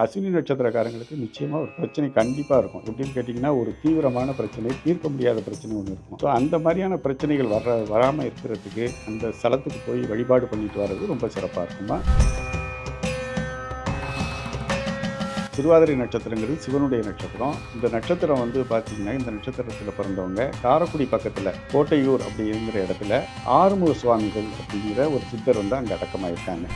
அஸ்வினி நட்சத்திரக்காரங்களுக்கு நிச்சயமாக ஒரு பிரச்சனை கண்டிப்பாக இருக்கும். எப்படின்னு கேட்டிங்கன்னா ஒரு தீவிரமான பிரச்சனை தீர்க்க முடியாத பிரச்சனை ஒன்று இருக்கும். ஸோ அந்த மாதிரியான பிரச்சனைகள் வர வராமல் இருக்கிறதுக்கு அந்த ஸ்தலத்துக்கு போய் வழிபாடு பண்ணிட்டு வர்றது ரொம்ப சிறப்பாக இருக்குமா? திருவாதிரை நட்சத்திரங்கிறது சிவனுடைய நட்சத்திரம். இந்த நட்சத்திரம் வந்து பார்த்தீங்கன்னா இந்த நட்சத்திரத்தில் பிறந்தவங்க. காரக்குடி பக்கத்தில் கோட்டையூர் அப்படிங்கிற இடத்துல ஆறுமுக சுவாமிகள் அப்படிங்கிற ஒரு சித்தர் வந்து அங்கே அடக்கமாயிருக்காங்க.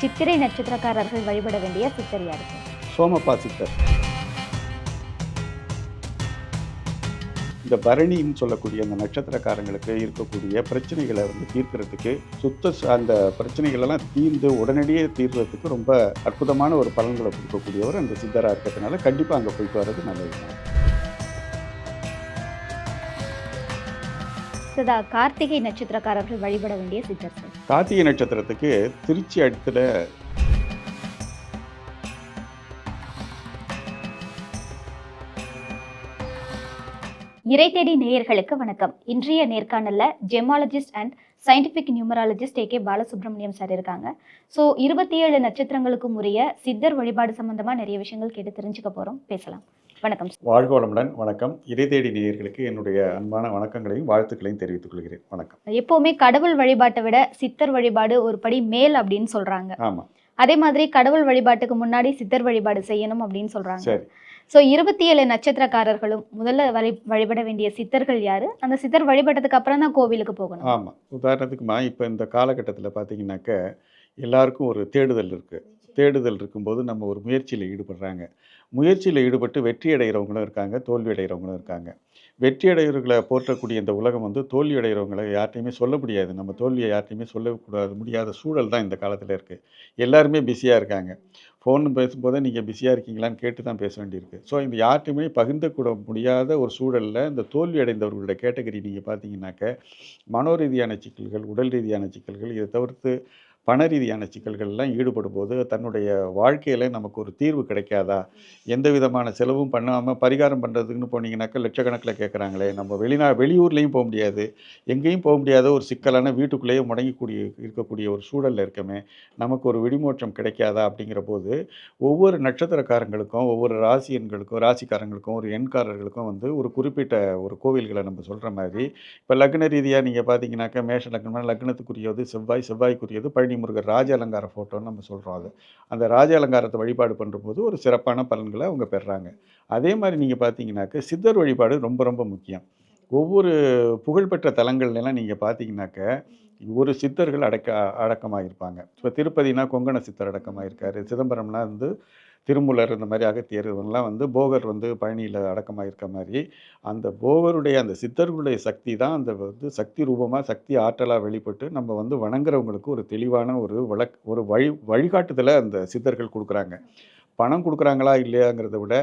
சித்திரை நட்சத்திரக்காரர்கள் வழிபட வேண்டிய சித்தர் இருக்கும் சோமப்பா சித்தர். இந்த பரணின்னு சொல்லக்கூடிய அந்த நட்சத்திரக்காரங்களுக்கு இருக்கக்கூடிய பிரச்சனைகளை வந்து தீர்க்கறதுக்கு சுத்த அந்த பிரச்சனைகளெல்லாம் தீர்ந்து உடனடியே தீர்றதுக்கு ரொம்ப அற்புதமான ஒரு பலன்களை கொடுக்கக்கூடியவர் அந்த சித்தராக இருக்கிறதுனால கண்டிப்பாக அங்கே போயிட்டு வர்றது நல்லது சதா கார்த்திகை நட்சத்திரக்காரர்கள் வழிபட வேண்டிய சித்தர் கார்த்திகை நட்சத்திரத்துக்கு திருச்சி அடுத்துல இறை தேடி நேயர்களுக்கு வணக்கம். இன்றைய நேர்காணல்ல gemologist and scientific numerologist A K Balasubramaniam sir இருக்காங்க. ஸோ இருபத்தி ஏழு நட்சத்திரங்களுக்கும் உரிய சித்தர் வழிபாடு சம்பந்தமா நிறைய விஷயங்கள் கேட்டு தெரிஞ்சுக்க போறோம். பேசலாம். வணக்கம். வாழ்க வளமுடன். வணக்கம். இறை தேடி நேயர்களுக்கு என்னுடைய அன்பான வணக்கங்களையும் வாழ்த்துக்களையும் தெரிவித்துக் கொள்கிறேன். வணக்கம். எப்பவுமே கடவுள் வழிபாட்டை விட சித்தர் வழிபாடு ஒரு படி மேல் அப்படின்னு சொல்றாங்க. ஆமாம் அதே மாதிரி கடவுள் வழிபாட்டுக்கு முன்னாடி சித்தர் வழிபாடு செய்யணும் அப்படின்னு சொல்றாங்க. சரி. ஸோ இருபத்தி ஏழு நட்சத்திரக்காரர்களும் முதல்ல வழி வழிபட வேண்டிய சித்தர்கள் யாரு? அந்த சித்தர் வழிபட்டதுக்கு அப்புறம் தான் கோவிலுக்கு போகணும். ஆமாம் உதாரணத்துக்குமா இப்போ இந்த காலகட்டத்தில் பார்த்தீங்கன்னாக்க எல்லாருக்கும் ஒரு தேடுதல் இருக்குது தேடுதல் இருக்கும்போது நம்ம ஒரு முயற்சியில் ஈடுபடுறாங்க. முயற்சியில் ஈடுபட்டு வெற்றி அடைகிறவங்களும் இருக்காங்க தோல்வி அடைகிறவங்களும் இருக்காங்க. வெற்றி அடைகிறவர்களை போற்றக்கூடிய இந்த உலகம் வந்து தோல்வி அடைகிறவங்களை யார்ட்டையுமே சொல்ல முடியாது. நம்ம தோல்வியை யார்ட்டையுமே சொல்லக்கூடாது முடியாத சூழல் தான் இந்த காலத்தில் இருக்குது எல்லாருமே பிஸியாக இருக்காங்க. ஃபோன் பேசும்போதே நீங்கள் பிஸியாக இருக்கீங்களான்னு கேட்டு தான் பேச வேண்டியிருக்கு. ஸோ இந்த யார்ட்டையுமே பகிர்ந்து கூட முடியாத ஒரு சூழலில் இந்த தோல்வி அடைந்தவர்களோட கேட்டகரி நீங்கள் பார்த்தீங்கன்னாக்க மனோ ரீதியான சிக்கல்கள் உடல் ரீதியான சிக்கல்கள் இதை தவிர்த்து பண ரீதியான சிக்கல்கள்லாம் ஈடுபடும் போது தன்னுடைய வாழ்க்கையில் நமக்கு ஒரு தீர்வு கிடைக்காதா? எந்த விதமான செலவும் பண்ணாமல் பரிகாரம் பண்ணுறதுக்குன்னு போனீங்கன்னாக்கா லட்சக்கணக்கில் கேட்குறாங்களே நம்ம வெளிநா வெளியூர்லேயும் போக முடியாது. எங்கேயும் போக முடியாத ஒரு சிக்கலான வீட்டுக்குள்ளேயே முடங்கிக்கூடிய இருக்கக்கூடிய ஒரு சூழலில் இருக்கமே நமக்கு ஒரு விடிமோற்றம் கிடைக்காதா அப்படிங்கிற போது ஒவ்வொரு நட்சத்திரக்காரங்களுக்கும் ஒவ்வொரு ராசி எண்களுக்கும் ராசிக்காரங்களுக்கும் ஒரு எண்காரர்களுக்கும் வந்து ஒரு குறிப்பிட்ட ஒரு கோவில்களை நம்ம சொல்கிற மாதிரி இப்போ லக்ன ரீதியாக நீங்கள் பார்த்தீங்கன்னாக்கா மேஷ லக்னம்னா லக்னத்துக்குரியது செவ்வாய் செவ்வாய்க்குரியது பழனி முருகர் ராஜ அலங்கார ஃபோட்டோன்னு நம்ம சொல்கிறோம் அது. அந்த ராஜ அலங்காரத்தை வழிபாடு பண்ணும்போது ஒரு சிறப்பான பலன்களை அவங்க பெறுறாங்க அதே மாதிரி நீங்கள் பார்த்தீங்கன்னாக்க சித்தர் வழிபாடு ரொம்ப ரொம்ப முக்கியம். ஒவ்வொரு புகழ்பெற்ற தலங்கள்லாம் நீங்கள் பார்த்தீங்கன்னாக்க ஒரு சித்தர்கள் அடக்க அடக்கமாக இருப்பாங்க இப்போ திருப்பதினா கொங்கண சித்தர் அடக்கமாக இருக்கார் சிதம்பரம்னா வந்து திருமூலர் இந்த மாதிரி அகத்தியர் இவங்கெல்லாம் வந்து போகர் வந்து பழனியில் அடக்கமாக இருக்க மாதிரி அந்த போகருடைய அந்த சித்தர்களுடைய சக்தி தான் அந்த வந்து சக்தி ரூபமாக சக்தி ஆற்றலாக வெளிப்பட்டு நம்ம வந்து வணங்குறவங்களுக்கு ஒரு தெளிவான ஒரு வழக் ஒரு வழி வழிகாட்டுதலை அந்த சித்தர்கள் கொடுக்குறாங்க. பணம் கொடுக்குறாங்களா இல்லையாங்கிறத விட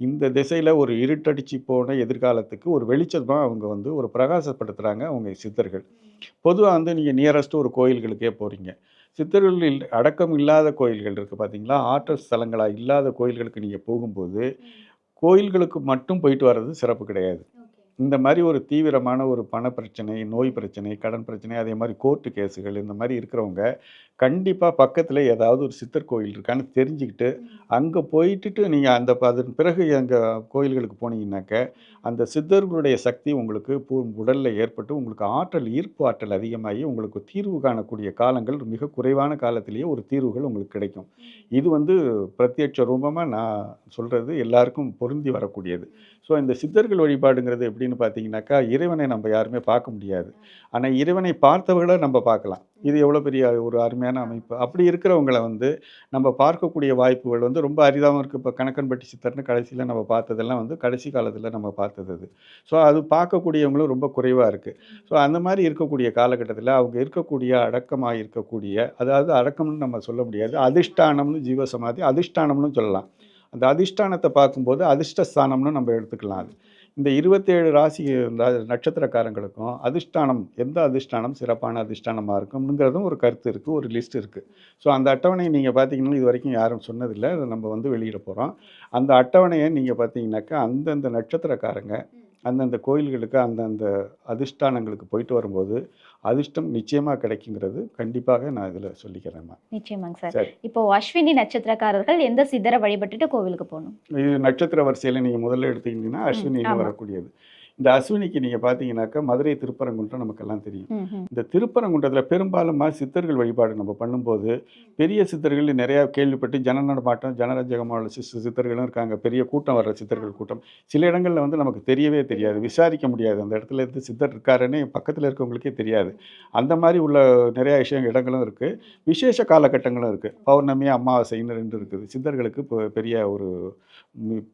இந்த திசையில் ஒரு இருட்டடிச்சு போன எதிர்காலத்துக்கு ஒரு வெளிச்சமாக அவங்க வந்து ஒரு பிரகாசப்படுத்துகிறாங்க அவங்க சித்தர்கள். பொதுவாக வந்து நீங்கள் நியரஸ்ட் ஒரு கோயில்களுக்கே போகிறீங்க சித்தர்கள் இல்- அடக்கம் இல்லாத கோயில்கள் இருக்குது பார்த்தீங்களா ஆற்றல் ஸ்தலங்களாக இல்லாத கோயில்களுக்கு நீங்கள் போகும்போது கோயில்களுக்கு மட்டும் போயிட்டு வர்றது சிறப்பு கிடையாது. இந்த மாதிரி ஒரு தீவிரமான ஒரு பண பிரச்சனை நோய் பிரச்சனை கடன் பிரச்சனை அதே மாதிரி கோர்ட்டு கேஸுகள் இந்த மாதிரி இருக்கிறவங்க கண்டிப்பாக பக்கத்தில் ஏதாவது ஒரு சித்தர் கோயில் இருக்கான்னு தெரிஞ்சுக்கிட்டு அங்கே போயிட்டுட்டு நீங்கள் அந்த அதன் பிறகு அங்கே கோயில்களுக்கு போனீங்கன்னாக்க அந்த சித்தர்களுடைய சக்தி உங்களுக்கு பூ உடலில் ஏற்பட்டு உங்களுக்கு ஆற்றல் ஈர்ப்பு ஆற்றல் அதிகமாகி உங்களுக்கு தீர்வு காணக்கூடிய காலங்கள் மிக குறைவான காலத்திலேயே ஒரு தீர்வுகள் உங்களுக்கு கிடைக்கும். இது வந்து பிரத்யட்ச ரூபமாக நான் சொல்கிறது எல்லாருக்கும் பொருந்தி வரக்கூடியது. ஸோ இந்த சித்தர்கள் வழிபாடுங்கிறது எப்படின்னு பார்த்தீங்கன்னாக்கா இறைவனை நம்ம யாருமே பார்க்க முடியாது. ஆனால் இறைவனை பார்த்தவர்களை நம்ம பார்க்கலாம். இது எவ்வளோ பெரிய ஒரு அருமையான அமைப்பு. அப்படி இருக்கிறவங்களை வந்து நம்ம பார்க்கக்கூடிய வாய்ப்புகள் வந்து ரொம்ப அரிதாகவும் இருக்குது இப்போ கணக்கன்பட்டி சித்தர்னு கடைசியில் நம்ம பார்த்ததெல்லாம் வந்து கடைசி காலத்தில் நம்ம பார்த்தது அது. ஸோ அது பார்க்கக்கூடியவங்களும் ரொம்ப குறைவாக இருக்குது ஸோ அந்த மாதிரி இருக்கக்கூடிய காலகட்டத்தில் அவங்க இருக்கக்கூடிய அடக்கமாக இருக்கக்கூடிய அதாவது அடக்கம்னு நம்ம சொல்ல முடியாது அதிஷ்டானம்னு ஜீவசமாதி அதிஷ்டானம்னு சொல்லலாம். அந்த அதிஷ்டானத்தை பார்க்கும்போது அதிர்ஷ்டஸ்தானம்னு நம்ம எடுத்துக்கலாம் அது. இந்த இருபத்தேழு ராசி நட்சத்திரக்காரங்களுக்கும் அதிர்ஷ்டானம் எந்த அதிர்ஷ்டானம் சிறப்பான அதிர்ஷ்டானமாக இருக்கும்ங்கிறதும் ஒரு கருத்து இருக்குது ஒரு லிஸ்ட் இருக்குது ஸோ அந்த அட்டவணை நீங்கள் பார்த்தீங்கன்னா இது வரைக்கும் யாரும் சொன்னதில்லை. அதை நம்ம வந்து வெளியிட போகிறோம் அந்த அட்டவணையை நீங்கள் பார்த்தீங்கன்னாக்கா அந்தந்த நட்சத்திரக்காரங்க அந்தந்த கோயில்களுக்கு அந்தந்த அதிர்ஷ்டானங்களுக்கு போயிட்டு வரும்போது அதிர்ஷ்டம் நிச்சயமாக கிடைக்குங்கிறது கண்டிப்பாக நான் இதில் சொல்லிக்கிறேன் நிச்சயமாங்க சார். இப்போ அஸ்வினி நட்சத்திரக்காரர்கள் எந்த சித்தரை வழிபட்டுட்டு கோவிலுக்கு போகணும் இது நட்சத்திர வரிசையில் நீங்கள் முதல்ல எடுத்தீங்கன்னா அஸ்வினின்னு ஆமா. வரக்கூடியது இந்த அஸ்வினிக்கு நீங்கள் பார்த்தீங்கன்னாக்கா மதுரை திருப்பரங்குன்றம் நமக்கெல்லாம் தெரியும். இந்த திருப்பரங்குன்றத்தில் பெரும்பாலுமா சித்தர்கள் வழிபாடு நம்ம பண்ணும்போது பெரிய சித்தர்கள் நிறையா கேள்விப்பட்டு ஜன நடமாட்டம் ஜனரஞ்சகமான சித்தர்களும் இருக்காங்க. பெரிய கூட்டம் வர்ற சித்தர்கள் கூட்டம். சில இடங்களில் வந்து நமக்கு தெரியவே தெரியாது. விசாரிக்க முடியாது. அந்த இடத்துல இருந்து சித்தர் இருக்காருன்னு பக்கத்தில் இருக்கவங்களுக்கே தெரியாது. அந்த மாதிரி உள்ள நிறையா விஷயம் இடங்களும் இருக்குது விசேஷ காலகட்டங்களும் இருக்குது பௌர்ணமி அமாவாசைன்னு ரெண்டு இருக்குது. சித்தர்களுக்கு இப்போ பெரிய ஒரு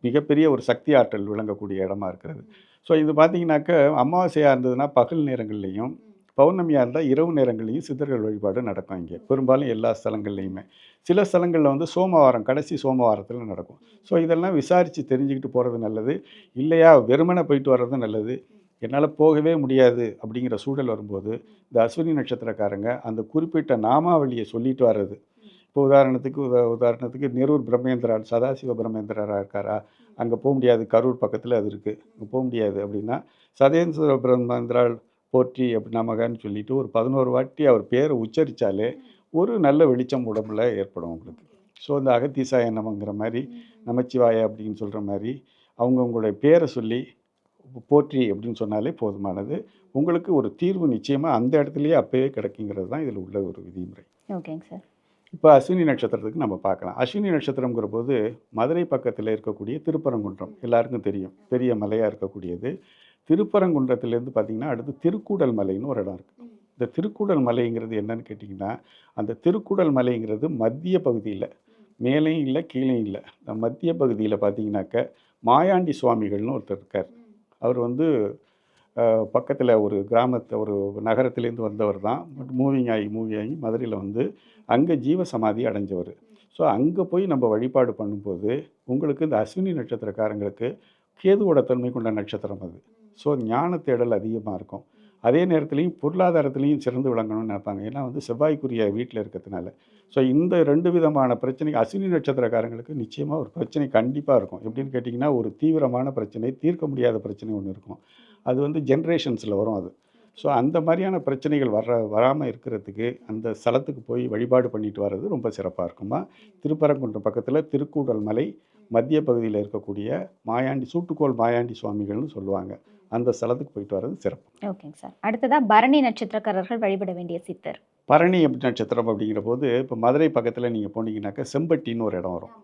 மிகப்பெரிய ஒரு சக்தி ஆற்றல் விளங்கக்கூடிய இடமா இருக்கிறது. ஸோ இது பார்த்தீங்கன்னாக்க அமாவாசையாக இருந்ததுன்னா பகல் நேரங்கள்லையும் பௌர்ணமியாக இருந்தால் இரவு நேரங்கள்லையும் சித்தர்கள் வழிபாடு நடக்கும் இங்கே. பெரும்பாலும் எல்லா ஸ்தலங்கள்லையுமே. சில ஸ்தலங்களில் வந்து சோமவாரம் கடைசி சோமவாரத்தில் நடக்கும். ஸோ இதெல்லாம் விசாரித்து தெரிஞ்சுக்கிட்டு போகிறது நல்லது. இல்லையா வெறுமனை போயிட்டு வர்றது நல்லது. என்னால் போகவே முடியாது அப்படிங்கிற சூழல் வரும்போது இந்த அஸ்வினி நட்சத்திரக்காரங்க அந்த குறிப்பிட்ட நாமாவளியை சொல்லிட்டு வர்றது. இப்போ உதாரணத்துக்கு உதாரணத்துக்கு நெரூர் பிரம்மேந்திரா சதாசிவ பிரம்மேந்திரராக இருக்காரா? அங்கே போக முடியாது. கரூர் பக்கத்தில் அது இருக்குது அங்கே போக முடியாது அப்படின்னா சதேந்திர பிரம்மந்திரால் போற்றி அப்படி நமகன்னு சொல்லிட்டு ஒரு பதினோரு வாட்டி அவர் பேரை உச்சரித்தாலே ஒரு நல்ல வெளிச்சம் உடம்புல ஏற்படும் உங்களுக்கு. ஸோ இந்த அகத்தீசாய நமங்கிற மாதிரி நமச்சிவாய அப்படின்னு சொல்கிற மாதிரி அவங்கவுங்களுடைய பேரை சொல்லி போற்றி அப்படின்னு சொன்னாலே போதுமானது. உங்களுக்கு ஒரு தீர்வு நிச்சயமாக அந்த இடத்துலையே அப்போயே கிடைக்குங்கிறது தான் இதில் உள்ள ஒரு விதிமுறை. ஓகேங்க சார். இப்போ அஸ்வினி நட்சத்திரத்துக்கு நம்ம பார்க்கலாம். அஸ்வினி நட்சத்திரங்கிற போது மதுரை பக்கத்தில் இருக்கக்கூடிய திருப்பரங்குன்றம் எல்லாருக்கும் தெரியும். பெரிய மலையாக இருக்கக்கூடியது. திருப்பரங்குன்றத்துலேருந்து பார்த்தீங்கன்னா அடுத்து திருக்கூடல் மலைன்னு ஒரு இடம் இருக்குது இந்த திருக்கூடல் மலைங்கிறது என்னன்னு கேட்டிங்கன்னா அந்த திருக்கூடல் மலைங்கிறது மத்திய பகுதியில் மேலேயும் இல்லை கீழேயும் இல்லை. இந்த மத்திய பகுதியில் பார்த்தீங்கன்னாக்க மாயாண்டி சுவாமிகள்னு ஒருத்தர் இருக்கார். அவர் வந்து பக்கத்தில் ஒரு கிராமத்தை ஒரு நகரத்துலேருந்து வந்தவர் தான். பட் மூவிங் ஆகி மூவி ஆகி மதுரையில் வந்து அங்கே ஜீவ சமாதி அடைஞ்சவர். ஸோ அங்கே போய் நம்ம வழிபாடு பண்ணும்போது உங்களுக்கு இந்த அஸ்வினி நட்சத்திரக்காரங்களுக்கு கேதுவோட தன்மை கொண்ட நட்சத்திரம் அது. ஸோ ஞான தேடல் அதிகமாக இருக்கும். அதே நேரத்துலையும் பொருளாதாரத்துலேயும் சிறந்து விளங்கணும்னு நினைப்பாங்க. ஏன்னா வந்து செவ்வாய்க்குரிய வீட்டில் இருக்கிறதுனால. ஸோ இந்த ரெண்டு விதமான பிரச்சனை அஸ்வினி நட்சத்திரக்காரங்களுக்கு நிச்சயமாக ஒரு பிரச்சனை கண்டிப்பாக இருக்கும். எப்படின்னு கேட்டிங்கன்னா ஒரு தீவிரமான பிரச்சனை தீர்க்க முடியாத பிரச்சனை ஒன்று இருக்கும். அது வந்து ஜென்ரேஷன்ஸில் வரும் அது. ஸோ அந்த மாதிரியான பிரச்சனைகள் வர வராமல் இருக்கிறதுக்கு அந்த ஸ்தலத்துக்கு போய் வழிபாடு பண்ணிட்டு வர்றது ரொம்ப சிறப்பாக இருக்குமா? திருப்பரங்குன்றம் பக்கத்தில் திருக்கூடல் மலை மத்திய பகுதியில் இருக்கக்கூடிய மாயாண்டி சூட்டுக்கோள் மாயாண்டி சுவாமிகள்னு சொல்லுவாங்க. அந்த ஸ்தலத்துக்கு போயிட்டு வர்றது சிறப்பு. ஓகேங்க சார். அடுத்ததா பரணி நட்சத்திரக்காரர்கள் வழிபட வேண்டிய சித்தர். பரணி அப்படி நட்சத்திரம் அப்படிங்கிற போது இப்போ மதுரை பக்கத்தில் நீங்கள் போனீங்கன்னாக்கா செம்பட்டின்னு ஒரு இடம் வரும்.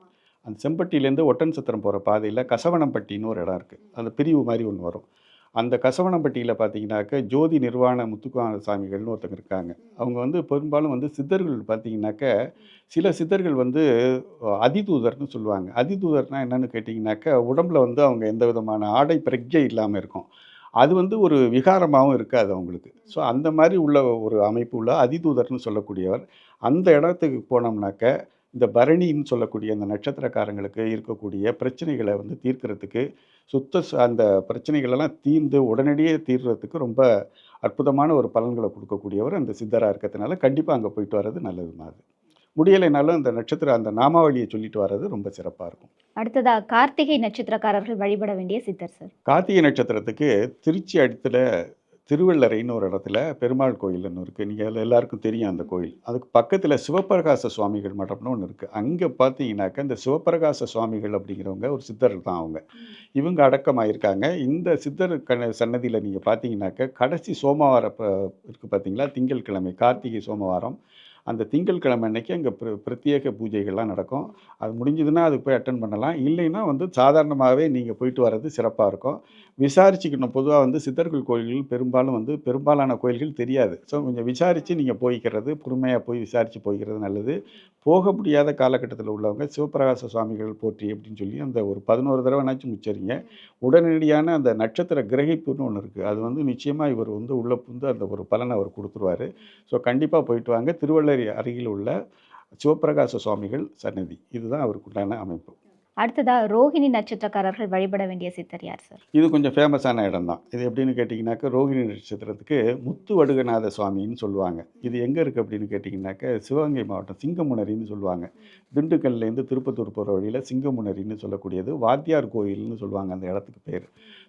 அந்த செம்பட்டியிலேருந்து ஒட்டன் சத்திரம் போகிற பாதையில் கசவனம்பட்டின்னு ஒரு இடம் இருக்குது அந்த பிரிவு மாதிரி ஒன்று வரும். அந்த கசவனம்பட்டியில் பார்த்தீங்கன்னாக்க ஜோதி நிர்வாண முத்துக்குமார சாமிகள்னு ஒருத்தங்க இருக்காங்க. அவங்க வந்து பெரும்பாலும் வந்து சித்தர்கள் பார்த்தீங்கன்னாக்க சில சித்தர்கள் வந்து அதிதூதர்னு சொல்லுவாங்க. அதிதூதர்னா என்னென்னு கேட்டிங்கனாக்கா உடம்புல வந்து அவங்க எந்த விதமான ஆடை பிரக்ஞை இல்லாமல் இருக்கும். அது வந்து ஒரு விகாரமாகவும் இருக்காது அவங்களுக்கு. ஸோ அந்த மாதிரி உள்ள ஒரு அமைப்பு உள்ள அதிதூதர்னு சொல்லக்கூடியவர் அந்த இடத்துக்கு போனோம்னாக்க இந்த பரணின்னு சொல்லக்கூடிய அந்த நட்சத்திரக்காரங்களுக்கு இருக்கக்கூடிய பிரச்சனைகளை வந்து தீர்க்கறதுக்கு சுத்த அந்த பிரச்சனைகளெல்லாம் தீர்ந்து உடனடியே தீர்றதுக்கு ரொம்ப அற்புதமான ஒரு பலன்களை கொடுக்கக்கூடியவர் அந்த சித்தராக இருக்கிறதுனால கண்டிப்பாக அங்கே போயிட்டு வர்றது நல்லது மாதிரி முடியலைனாலும் அந்த நட்சத்திர அந்த நாமாவளியை சொல்லிட்டு வர்றது ரொம்ப சிறப்பாக இருக்கும். அடுத்ததா கார்த்திகை நட்சத்திரக்காரர்கள் வழிபட வேண்டிய சித்தர் சார். கார்த்திகை நட்சத்திரத்துக்கு திருச்சி அடுத்துல திருவள்ளரைன்னு ஒரு இடத்துல பெருமாள் கோயில்னு இருக்குது நீங்கள் எல்லாருக்கும் தெரியும் அந்த கோயில். அதுக்கு பக்கத்தில் சிவபிரகாச சுவாமிகள் மடம்னு ஒன்று இருக்குது அங்கே பார்த்தீங்கன்னாக்கா இந்த சிவபிரகாச சுவாமிகள் அப்படிங்கிறவங்க ஒரு சித்தர் தான் அவங்க. இவங்க அடக்கமாயிருக்காங்க. இந்த சித்தர் கண சன்னதியில் நீங்கள் பார்த்தீங்கன்னாக்க கடைசி சோமவார ப இருக்குது பார்த்தீங்களா திங்கட்கிழமை கார்த்திகை சோமவாரம். அந்த திங்கட்கிழமை அன்னைக்கு அங்கே பிர பிரத்யேக பூஜைகள்லாம் நடக்கும். அது முடிஞ்சதுன்னா அதுக்கு போய் அட்டன் பண்ணலாம். இல்லைன்னா வந்து சாதாரணமாகவே நீங்கள் போயிட்டு வர்றது சிறப்பாக இருக்கும். விசாரிச்சுக்கணும். பொதுவாக வந்து சித்தர்கள் கோயில்கள் பெரும்பாலும் வந்து பெரும்பாலான கோயில்கள் தெரியாது. ஸோ கொஞ்சம் விசாரித்து நீங்கள் போய்க்கிறது பொறுமையாக போய் விசாரித்து போய்க்கிறது நல்லது. போக முடியாத காலகட்டத்தில் உள்ளவங்க சிவபிரகாச சுவாமிகள் போற்றி அப்படின்னு சொல்லி அந்த ஒரு பதினோரு தடவைனாச்சும் முச்சரிங்க. உடனடியான அந்த நட்சத்திர கிரகிப்புன்னு ஒன்று இருக்குது அது வந்து நிச்சயமாக இவர் வந்து உள்ளே புந்து அந்த ஒரு பலனை அவர் கொடுத்துருவாரு. ஸோ கண்டிப்பாக போயிட்டு வாங்க. திருவள்ளரி அருகில் உள்ள சிவபிரகாச சுவாமிகள் சன்னதி இதுதான் அவருக்கு உண்டான அமைப்பு. அடுத்ததா ரோஹிணி நட்சத்திரக்காரர்கள் வழிபட வேண்டிய சித்தர் யார் சார்? இது கொஞ்சம் ஃபேமஸான இடம் தான் இது எப்படின்னு கேட்டிங்கனாக்கா ரோகிணி நட்சத்திரத்துக்கு முத்து வடுகநாத சுவாமின்னு சொல்லுவாங்க. இது எங்கே இருக்குது அப்படின்னு கேட்டிங்கனாக்கா சிவகங்கை மாவட்டம் சிங்கமுனரின்னு சொல்லுவாங்க. திண்டுக்கல்லேருந்து திருப்பத்தூர் போகிற வழியில் சிங்கமுனரின்னு சொல்லக்கூடியது வாத்தியார் கோயில்னு சொல்லுவாங்க அந்த இடத்துக்கு பேர்.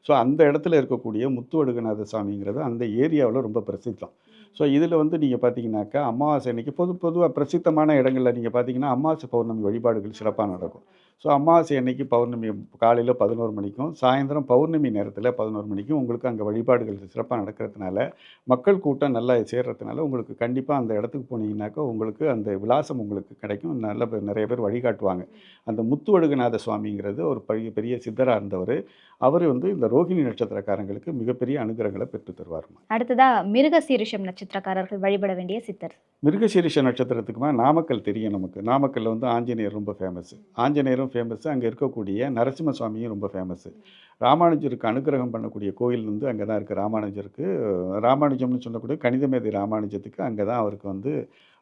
ஸோ அந்த இடத்துல இருக்கக்கூடிய முத்து வடுகநாத சுவாமிங்கிறது அந்த ஏரியாவில் ரொம்ப பிரசித்தம். ஸோ இதில் வந்து நீங்கள் பார்த்தீங்கன்னாக்கா அமாவாசை அன்றைக்கி பொது பொதுவாக பிரசித்தமான இடங்களில் நீங்கள் பார்த்தீங்கன்னா அமாவாசை பௌர்ணமி வழிபாடுகள் சிறப்பாக நடக்கும். ஸோ அமாவாசை அன்னைக்கு பௌர்ணமி காலையில் பதினோரு மணிக்கும் சாயந்தரம் பௌர்ணமி நேரத்தில் பதினோரு மணிக்கும் உங்களுக்கு அங்கே வழிபாடுகள் சிறப்பாக நடக்கிறதுனால மக்கள் கூட்டம் நல்லா சேர்றதுனால உங்களுக்கு கண்டிப்பாக அந்த இடத்துக்கு போனீங்கன்னாக்கா உங்களுக்கு அந்த விலாசம் உங்களுக்கு கிடைக்கும். நல்ல நிறைய பேர் வழிகாட்டுவாங்க. அந்த முத்துவடுகநாத சுவாமிங்கிறது ஒரு பெரிய பெரிய சித்தராக இருந்தவர். அவர் வந்து இந்த ரோகிணி நட்சத்திரக்காரங்களுக்கு மிகப்பெரிய அனுகிரகங்களை பெற்று தருவார் அடுத்ததா மிருகசீரிஷம் நட்சத்திரக்காரர்கள் வழிபட வேண்டிய சித்தர். மிருகசீரிஷ நட்சத்திரத்துக்குமா நாமக்கல் தெரியும் நமக்கு. நாமக்கல்ல வந்து ஆஞ்சநேயர் ரொம்ப ஃபேமஸ் ஆஞ்சநேயரும் ஃபேமஸ் அங்கே இருக்கக்கூடிய நரசிம்ம சுவாமியும் ரொம்ப ஃபேமஸ் ராமானுஜருக்கு அனுகிரகம் பண்ணக்கூடிய கோயில் வந்து அங்கே தான் இருக்குது ராமானுஜருக்கு ராமானுஜம்னு சொல்லக்கூடிய கணிதமேதை ராமானுஜத்துக்கு அங்கே தான் அவருக்கு வந்து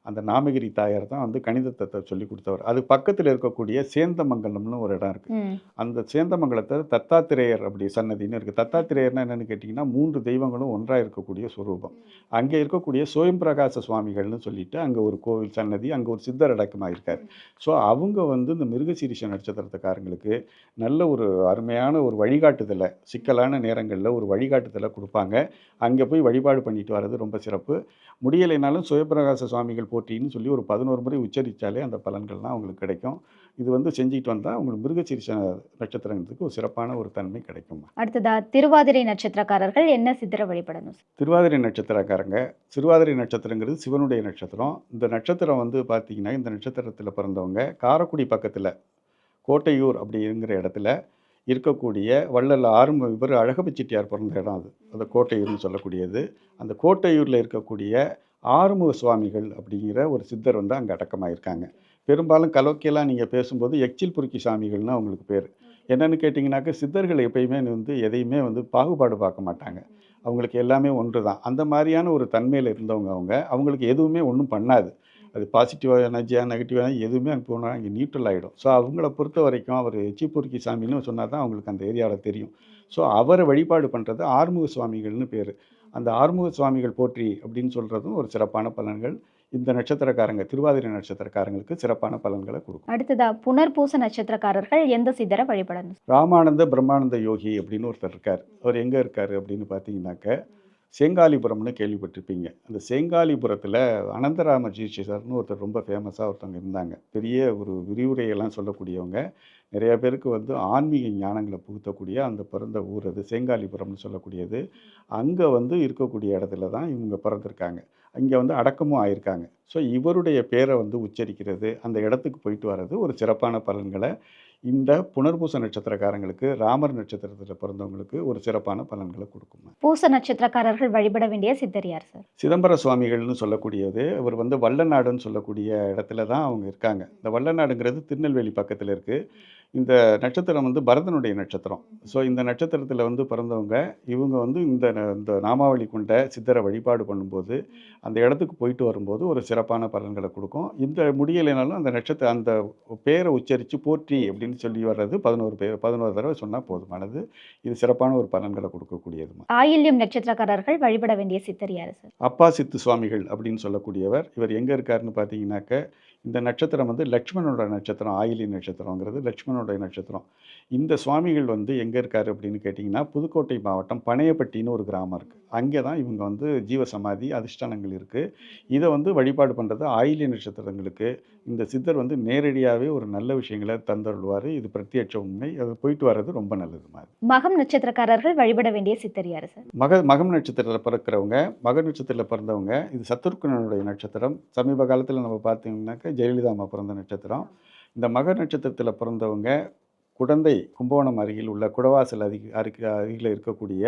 அந்த நாமகிரி தாயார் தான் வந்து கணிதத்தை சொல்லி கொடுத்தவர். அது பக்கத்தில் இருக்கக்கூடிய சேந்தமங்கலம்னு ஒரு இடம் இருக்குது அந்த சேந்தமங்கலத்தை தத்தாத்திரேயர் அப்படி சன்னதின்னு இருக்குது தத்தாத்திரேயர்னா என்னென்னு கேட்டிங்கன்னா மூன்று தெய்வங்களும் ஒன்றாக இருக்கக்கூடிய சுரூபம். அங்கே இருக்கக்கூடிய சுயம்பிரகாச சுவாமிகள்னு சொல்லிட்டு அங்கே ஒரு கோவில் சன்னதி அங்கே ஒரு சித்தர் அடக்கமாக இருக்கார் ஸோ அவங்க வந்து இந்த மிருகசீரிஷ நட்சத்திரத்துக்காரங்களுக்கு நல்ல ஒரு அருமையான ஒரு வழிகாட்டுதலை சிக்கலான நேரங்களில் ஒரு வழிகாட்டுதலை கொடுப்பாங்க. அங்கே போய் வழிபாடு பண்ணிட்டு வர்றது ரொம்ப சிறப்பு. முடியலைனாலும் சுயபிரகாச சுவாமிகள் போற்றின்னு சொல்லி ஒரு பதினோரு முறை உச்சரித்தாலே அந்த பலன்கள்லாம் அவங்களுக்கு கிடைக்கும். இது வந்து செஞ்சுட்டு வந்தால் உங்களுக்கு மிருகசீரிஷ நட்சத்திரத்துக்கு ஒரு சிறப்பான ஒரு தன்மை கிடைக்கும் அடுத்ததா திருவாதிரை நட்சத்திரக்காரர்கள் என்ன சித்தரை வழிபடணும்? திருவாதிரை நட்சத்திரக்காரங்க திருவாதிரை நட்சத்திரங்கிறது சிவனுடைய நட்சத்திரம். இந்த நட்சத்திரம் வந்து பார்த்தீங்கன்னா இந்த நட்சத்திரத்தில் பிறந்தவங்க காரைக்குடி பக்கத்தில் கோட்டையூர் அப்படிங்கிற இடத்துல இருக்கக்கூடிய வள்ளல் ஆறுமு இவர் அழகப்ப செட்டியார் பிறந்த இடம் அது. அந்த கோட்டையூர்னு சொல்லக்கூடியது. அந்த கோட்டையூரில் இருக்கக்கூடிய ஆறுமுக சுவாமிகள் அப்படிங்கிற ஒரு சித்தர் வந்து அங்கே அடக்கமாயிருக்காங்க. பெரும்பாலும் கலோக்கியெல்லாம் நீங்கள் பேசும்போது எச்சில் புருக்கி சாமிகள்னு அவங்களுக்கு பேர். என்னென்னு கேட்டிங்கனாக்கா சித்தர்கள் எப்பயுமே வந்து எதையுமே வந்து பாகுபாடு பார்க்க மாட்டாங்க. அவங்களுக்கு எல்லாமே ஒன்று தான் அந்த மாதிரியான ஒரு தன்மையில் இருந்தவங்க அவங்க. அவங்களுக்கு எதுவுமே ஒன்றும் பண்ணாது. அது பாசிட்டிவாக எனர்ஜியாக நெகட்டிவாக எதுவுமே அங்கே போனால் அங்கே நியூட்ரல் ஆகிடும் ஸோ அவங்கள பொறுத்த வரைக்கும் அவர் எச்சிப்பூர்க்கி சாமின்னு சொன்னால் தான் அவங்களுக்கு அந்த ஏரியாவில் தெரியும். ஸோ அவரை வழிபாடு பண்ணுறது ஆறுமுக சுவாமிகள்னு பேர். அந்த ஆறுமுக சுவாமிகள் போற்றி அப்படின்னு சொல்கிறதும் ஒரு சிறப்பான பலன்கள். இந்த நட்சத்திரக்காரங்க திருவாதிரை நட்சத்திரக்காரங்களுக்கு சிறப்பான பலன்களை கொடுக்கும். அடுத்ததா புனர்பூச நட்சத்திரக்காரர்கள் எந்த சித்தரை வழிபடணும்? ராமானந்த பிரம்மானந்த யோகி அப்படின்னு ஒருத்தர் இருக்கார். அவர் எங்கே இருக்கார் அப்படின்னு பார்த்தீங்கன்னாக்க செங்காலிபுரம்னு கேள்விப்பட்டிருப்பீங்க. அந்த செங்காலிபுரத்தில் அனந்தராம ஜீஷர்னு ஒருத்தர் ரொம்ப ஃபேமஸாக ஒருத்தவங்க இருந்தாங்க. பெரிய ஒரு விரிவுரையெல்லாம் சொல்லக்கூடியவங்க. நிறைய பேருக்கு வந்து ஆன்மீக ஞானங்களை புகுத்தக்கூடிய அந்த பிறந்த ஊர் அது செங்காலிபுரம்னு சொல்லக்கூடியது. அங்கே வந்து இருக்கக்கூடிய இடத்துல தான் இவங்க பிறந்திருக்காங்க. இங்கே வந்து அடக்கமும் ஆயிருக்காங்க. ஸோ இவருடைய பேரை வந்து உச்சரிக்கிறது அந்த இடத்துக்கு போயிட்டு வர்றது ஒரு சிறப்பான பலன்களை இந்த புனர்பூச நட்சத்திரக்காரங்களுக்கு ராமர் நட்சத்திரத்தில் பிறந்தவங்களுக்கு ஒரு சிறப்பான பலன்களை கொடுக்கும். பூச நட்சத்திரக்காரர்கள் வழிபட வேண்டிய சித்தர் யார் சார். சிதம்பர சுவாமிகள்னு சொல்லக்கூடியது அவர் வந்து வல்லநாடுன்னு சொல்லக்கூடிய இடத்துல தான் அவங்க இருக்காங்க. இந்த வல்லநாடுங்கிறது திருநெல்வேலி பக்கத்தில் இருக்குது இந்த நட்சத்திரம் வந்து பரதனுடைய நட்சத்திரம். ஸோ இந்த நட்சத்திரத்தில் வந்து பிறந்தவங்க இவங்க வந்து இந்த இந்த நாமாவளி கொண்ட சித்தரை வழிபாடு பண்ணும்போது அந்த இடத்துக்கு போயிட்டு வரும்போது ஒரு சிறப்பான பலன்களை கொடுக்கும். இந்த முடியலைனாலும் அந்த நட்சத்திர அந்த பேரை உச்சரித்து போற்றி அப்படின்னு சொல்லி வர்றது பதினோரு பேர் பதினோரு தடவை சொன்னால் போதுமானது இது சிறப்பான ஒரு பலன்களை கொடுக்கக்கூடியதுமா ஆயில்யம் நட்சத்திரக்காரர்கள் வழிபட வேண்டிய சித்தர் யார் சார்? அப்பா சித்து சுவாமிகள் அப்படின்னு சொல்லக்கூடியவர். இவர் எங்கே இருக்காருன்னு பார்த்தீங்கன்னாக்க இந்த நட்சத்திரம் வந்து லக்ஷ்மணோட நட்சத்திரம் ஆயிலி நட்சத்திரங்கிறது. லக்ஷ்மணோட நட்சத்திரம். இந்த சுவாமிகள் வந்து எங்கே இருக்காரு அப்படின்னு கேட்டிங்கன்னா புதுக்கோட்டை மாவட்டம் பனையப்பட்டின்னு ஒரு கிராமம் இருக்குது அங்கே தான் இவங்க வந்து ஜீவசமாதி அதிஷ்டானங்கள் இருக்குது இதை வந்து வழிபாடு பண்ணுறது ஆயிலி நட்சத்திரங்களுக்கு. இந்த சித்தர் வந்து நேரடியாகவே ஒரு நல்ல விஷயங்களை தந்தருள்வார். இது பிரத்யட்ச உண்மை. அது போயிட்டு வர்றது ரொம்ப நல்லது மாதிரி. மகம் நட்சத்திரக்காரர்கள் வழிபட வேண்டிய சித்தர் யார் சார்? மக மகம் நட்சத்திரத்தில் பிறக்கிறவங்க மக நட்சத்திரத்தில் பிறந்தவங்க இது சத்துருக்கனுடைய நட்சத்திரம். சமீப காலத்தில் நம்ம பார்த்தீங்கன்னாக்கா ஜெயலலிதா அம்மா பிறந்த நட்சத்திரம். இந்த மக நட்சத்திரத்தில் பிறந்தவங்க குடந்தை கும்பகோணம் அருகில் உள்ள குடவாசல் அருகி அருகி அருகில் இருக்கக்கூடிய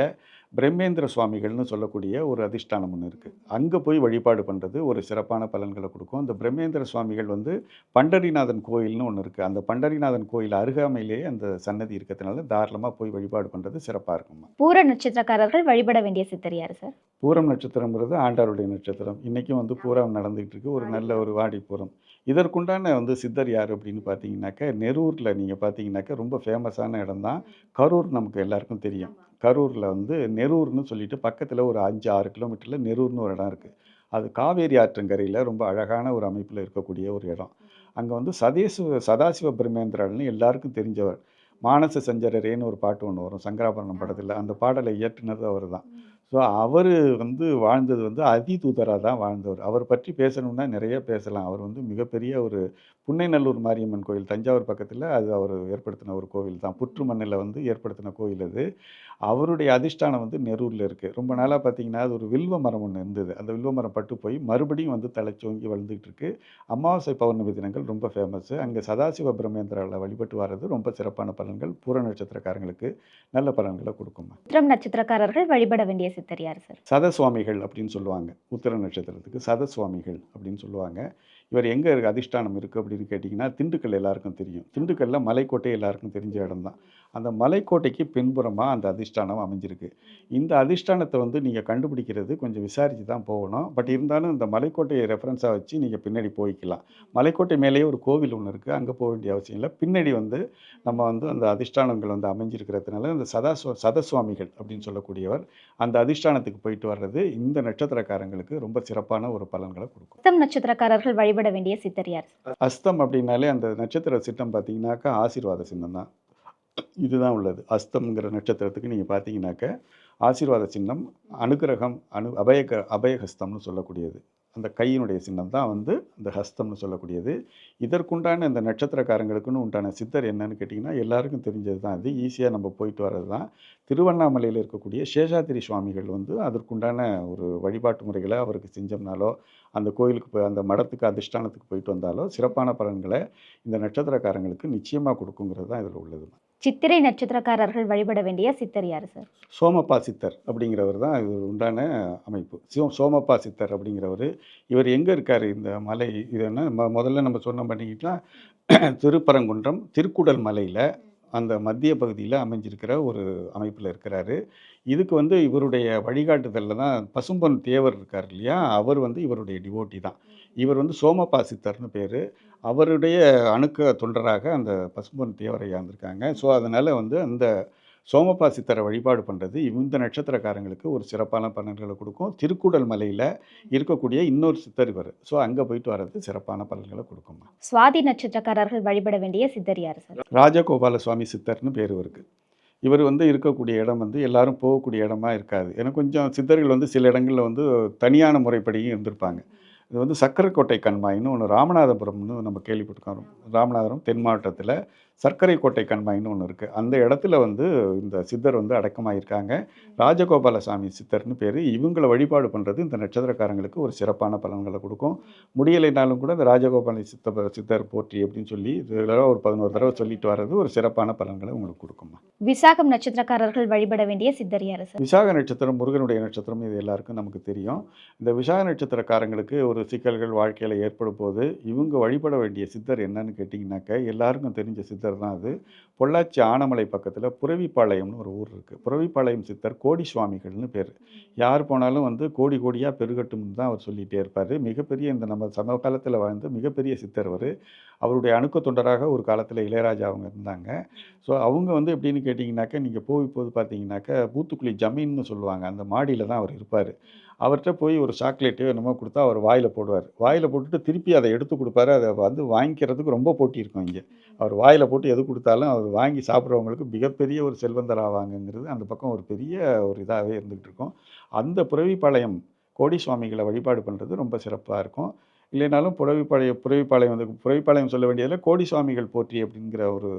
பிரம்மேந்திர சுவாமிகள்னு சொல்லக்கூடிய ஒரு அதிஷ்டானம் ஒன்று இருக்குது அங்கே போய் வழிபாடு பண்ணுறது ஒரு சிறப்பான பலன்களை கொடுக்கும். அந்த பிரம்மேந்திர சுவாமிகள் வந்து பண்டரிநாதன் கோயில்னு ஒன்று இருக்குது அந்த பண்டரிநாதன் கோயில் அருகாமையிலேயே அந்த சன்னதி இருக்கிறதுனால தாராளமாக போய் வழிபாடு பண்ணுறது சிறப்பாக இருக்குமா பூர நட்சத்திரக்காரர்கள் வழிபட வேண்டிய சித்தர் யாரு சார்? பூரம் நட்சத்திரம்ங்கிறது ஆண்டாருடைய நட்சத்திரம். இன்றைக்கும் வந்து பூரம் நடந்துகிட்டு இருக்கு. ஒரு நல்ல ஒரு வாடி பூரம் இதற்குண்டான வந்து சித்தர் யார் அப்படின்னு பார்த்தீங்கன்னாக்க நெரூரில் நீங்கள் பார்த்தீங்கன்னாக்க ரொம்ப ஃபேமஸான இடம் தான் கரூர் நமக்கு எல்லாருக்கும் தெரியும். கரூரில் வந்து நெரூர்னு சொல்லிட்டு பக்கத்தில் ஒரு அஞ்சு ஆறு கிலோமீட்டரில் நெரூர்னு ஒரு இடம் இருக்குது அது காவேரி ஆற்றங்கரையில் ரொம்ப அழகான ஒரு அமைப்பில் இருக்கக்கூடிய ஒரு இடம். அங்கே வந்து சதேசிவ சதாசிவ பிரம்மேந்திரன்னு எல்லாருக்கும் தெரிஞ்சவர். மானச சஞ்சரரேன்னு ஒரு பாட்டு ஒன்று வரும். சங்கராபரணம் படத்தில் அந்த பாடலை இயற்றினது அவர் தான் ஸோ அவர் வந்து வாழ்ந்தது வந்து அதி தூதராக தான் வாழ்ந்தவர். அவர் பற்றி பேசணும்னா நிறைய பேசலாம். அவர் வந்து மிகப்பெரிய ஒரு புன்னைநல்லூர் மாரியம்மன் கோயில் தஞ்சாவூர் பக்கத்தில் அது அவர் ஏற்படுத்தின ஒரு கோவில் தான். புற்று மண்ணில் வந்து ஏற்படுத்தின கோயில் அது. அவருடைய அதிஷ்டானம் வந்து நெரூரில் இருக்குது ரொம்ப நாளாக பார்த்தீங்கன்னா அது ஒரு வில்வ மரம் ஒன்று இருந்தது. அந்த வில்வ மரம் பட்டு போய் மறுபடியும் வந்து தலைச்சோங்கி வளர்ந்துட்டு இருக்கு. அமாவாசை பௌர்ணமி தினங்கள் ரொம்ப ஃபேமஸ்ஸு அங்கே சதாசிவ பிரம்மேந்திராவில் வழிபட்டு வர்றது ரொம்ப சிறப்பான பலன்கள். பூர நட்சத்திரக்காரங்களுக்கு நல்ல பலன்களை கொடுக்கும் நட்சத்திரக்காரர்கள் வழிபட வேண்டிய சித்தர் சார். சதசுவாமிகள் அப்படின்னு சொல்லுவாங்க. உத்திர நட்சத்திரத்துக்கு சதசுவாமிகள் அப்படின்னு சொல்லுவாங்க. இவர் எங்கே இருக்கு? அதிஷ்டானம் இருக்குது அப்படின்னு கேட்டிங்கன்னா திண்டுக்கல் எல்லாருக்கும் தெரியும். திண்டுக்கல்லில் மலைக்கோட்டை எல்லாருக்கும் தெரிஞ்ச இடம் தான் அந்த மலைக்கோட்டைக்கு பின்புறமாக அந்த அதிஷ்டானம் அமைஞ்சிருக்கு. இந்த அதிஷ்டானத்தை வந்து நீங்கள் கண்டுபிடிக்கிறது கொஞ்சம் விசாரித்து தான் போகணும். பட் இருந்தாலும் இந்த மலைக்கோட்டையை ரெஃபரன்ஸாக வச்சு நீங்கள் பின்னாடி போய்க்கலாம். மலைக்கோட்டை மேலேயே ஒரு கோவில் ஒன்று இருக்குது அங்கே போக வேண்டிய அவசியம் இல்லை. பின்னாடி வந்து நம்ம வந்து அந்த அதிஷ்டானங்கள் வந்து அமைஞ்சிருக்கிறதுனால இந்த சதாசுவ சதசுவாமிகள் அப்படின்னு சொல்லக்கூடியவர் அந்த அதிஷ்டானத்துக்கு போயிட்டு வர்றது இந்த நட்சத்திரக்காரங்களுக்கு ரொம்ப சிறப்பான ஒரு பலன்களை கொடுக்கும். உத்தம் நட்சத்திரக்காரர்கள் வழிபட வேண்டிய சித்தர் யார்? அஸ்தம் அப்படின்னாலே அந்த நட்சத்திர சின்னம் பார்த்தீங்கன்னாக்கா ஆசீர்வாத சின்னம் தான். இதுதான் உள்ளது. அஸ்தம்ங்கிற நட்சத்திரத்துக்கு நீங்கள் பார்த்தீங்கன்னாக்க ஆசீர்வாத சின்னம் அனுகிரகம் அனு அபயக அபயஹஸ்தம்னு சொல்லக்கூடியது. அந்த கையினுடைய சின்னம் தான் வந்து இந்த ஹஸ்தம்னு சொல்லக்கூடியது. இதற்குண்டான இந்த நட்சத்திரக்காரங்களுக்குன்னு உண்டான சித்தர் என்னன்னு கேட்டிங்கன்னா எல்லாருக்கும் தெரிஞ்சது தான் அது. ஈஸியாக நம்ம போயிட்டு வர்றது தான். திருவண்ணாமலையில் இருக்கக்கூடிய சேஷாத்திரி சுவாமிகள் வந்து அதற்குண்டான ஒரு வழிபாட்டு முறைகளை அவருக்கு செஞ்சோம்னாலோ அந்த கோயிலுக்கு போய் அந்த மடத்துக்கு அதிஷ்டானத்துக்கு போயிட்டு வந்தாலோ சிறப்பான பலன்களை இந்த நட்சத்திரக்காரங்களுக்கு நிச்சயமாக கொடுக்குங்கிறது தான் இதில் உள்ளது. சித்திரை நட்சத்திரக்காரர்கள் வழிபட வேண்டிய சித்தர் யார் சார்? சோமப்பா சித்தர் அப்படிங்கிறவர் தான் இது உண்டான அமைப்பு. சிவம் சோமப்பா சித்தர் அப்படிங்கிறவர். இவர் எங்கே இருக்கார் இந்த மலை? இது என்ன? ம முதல்ல நம்ம சொன்ன பண்ணிக்கிட்டா திருப்பரங்குன்றம் திருக்குடல் மலையில் அந்த மத்திய பகுதியில் அமைஞ்சிருக்கிற ஒரு அமைப்பில் இருக்கிறாரு. இதுக்கு வந்து இவருடைய வழிகாட்டுதலில் தான் பசும்பொன் தேவர் இருக்கார் இல்லையா? அவர் வந்து இவருடைய டிவோட்டி தான். இவர் வந்து சோமப்பா சித்தர்னு பேர் அவருடைய அணுக்க தொண்டராக அந்த பசும்பொன் தேவரையா இருந்திருக்காங்க ஸோ அதனால் வந்து அந்த சோமப்பா சித்தரை வழிபாடு பண்ணுறது இந்த நட்சத்திரக்காரங்களுக்கு ஒரு சிறப்பான பலன்களை கொடுக்கும். திருக்குடல் மலையில் இருக்கக்கூடிய இன்னொரு சித்தர் இவர். ஸோ அங்கே போயிட்டு வர்றது சிறப்பான பலன்களை கொடுக்குமா? சுவாதி நட்சத்திரக்காரர்கள் வழிபட வேண்டிய சித்தர் யாரு சார்? ராஜகோபால சுவாமி சித்தர்னு பேர் இவருக்கு. இவர் வந்து இருக்கக்கூடிய இடம் வந்து எல்லாரும் போகக்கூடிய இடமா இருக்காது. ஏன்னா கொஞ்சம் சித்தர்கள் வந்து சில இடங்களில் வந்து தனியான முறைப்படியும் இருந்திருப்பாங்க. இது வந்து சக்கரக்கோட்டை கண்மாயின்னு ஒன்று ராமநாதபுரம்னு நம்ம கேள்விப்பட்டிருக்கோம். ராமநாதபுரம் தென் மாவட்டத்தில் சர்க்கரை கோட்டை கண்மாயின்னு ஒன்று இருக்குது அந்த இடத்துல வந்து இந்த சித்தர் வந்து அடக்கமாயிருக்காங்க. ராஜகோபால சாமி சித்தர்னு பேர். இவங்களை வழிபாடு பண்ணுறது இந்த நட்சத்திரக்காரங்களுக்கு ஒரு சிறப்பான பலன்களை கொடுக்கும். முடியலைனாலும் கூட இந்த ராஜகோபால சித்த சித்தர் போற்றி அப்படின்னு சொல்லி இதெல்லாம் ஒரு பதினோரு தடவை சொல்லிட்டு வர்றது ஒரு சிறப்பான பலன்களை உங்களுக்கு கொடுக்குமா விசாகம் நட்சத்திரக்காரர்கள் வழிபட வேண்டிய சித்தர் யாரு விசாக நட்சத்திரம் முருகனுடைய நட்சத்திரம் இது எல்லாருக்கும் நமக்கு தெரியும். இந்த விசாக நட்சத்திரக்காரங்களுக்கு ஒரு சிக்கல்கள் வாழ்க்கையில் ஏற்படும் போது இவங்க வழிபட வேண்டிய சித்தர் என்னன்னு கேட்டிங்கனாக்க எல்லாருக்கும் தெரிஞ்ச சித்தர் தான் அது பொள்ளாச்சி ஆனமலை பக்கத்தில் புறவிப்பாளையம்னு ஒரு ஊர் இருக்குது புறவிப்பாளையம் சித்தர் கோடி சுவாமிகள்னு பேர். யார் போனாலும் வந்து கோடி கோடியாக பெருகட்டும்னு தான் அவர் சொல்லிகிட்டே இருப்பார். மிகப்பெரிய இந்த நம்ம சமகாலத்தில் வாழ்ந்த மிகப்பெரிய சித்தர் அவர். அவருடைய அணுக்க தொண்டராக ஒரு காலத்தில் இளையராஜா அவங்க இருந்தாங்க. ஸோ அவங்க வந்து எப்படின்னு கேட்டிங்கனாக்கா நீங்கள் போய் போது பார்த்தீங்கன்னாக்கா பூத்துக்குழி ஜமீன்னு சொல்லுவாங்க. அந்த மாடியில் தான் அவர் இருப்பார். அவர்கிட்ட போய் ஒரு சாக்லேட்டு என்னமோ கொடுத்தா அவர் வாயில் போடுவார். வாயில் போட்டுட்டு திருப்பி அதை எடுத்து கொடுப்பாரு. அதை வந்து வாங்கிக்கிறதுக்கு ரொம்ப போட்டி இருக்கும் இங்கே. அவர் வாயில் போட்டு எது கொடுத்தாலும் அவர் வாங்கி சாப்பிட்றவங்களுக்கு மிகப்பெரிய ஒரு செல்வந்தர் ஆவாங்கங்கிறது அந்த பக்கம் ஒரு பெரிய ஒரு இதாகவே இருந்துகிட்டு இருக்கும். அந்த புறவிப்பாளையம் கோடி சுவாமிகளை வழிபாடு பண்ணுறது ரொம்ப சிறப்பாக இருக்கும். இல்லைனாலும் புறவிப்பாளையம் புறவிப்பாளையம் வந்து புறவிப்பாளையம் சொல்ல வேண்டியதில் கோடி சுவாமிகள் போற்றி அப்படிங்கிற ஒரு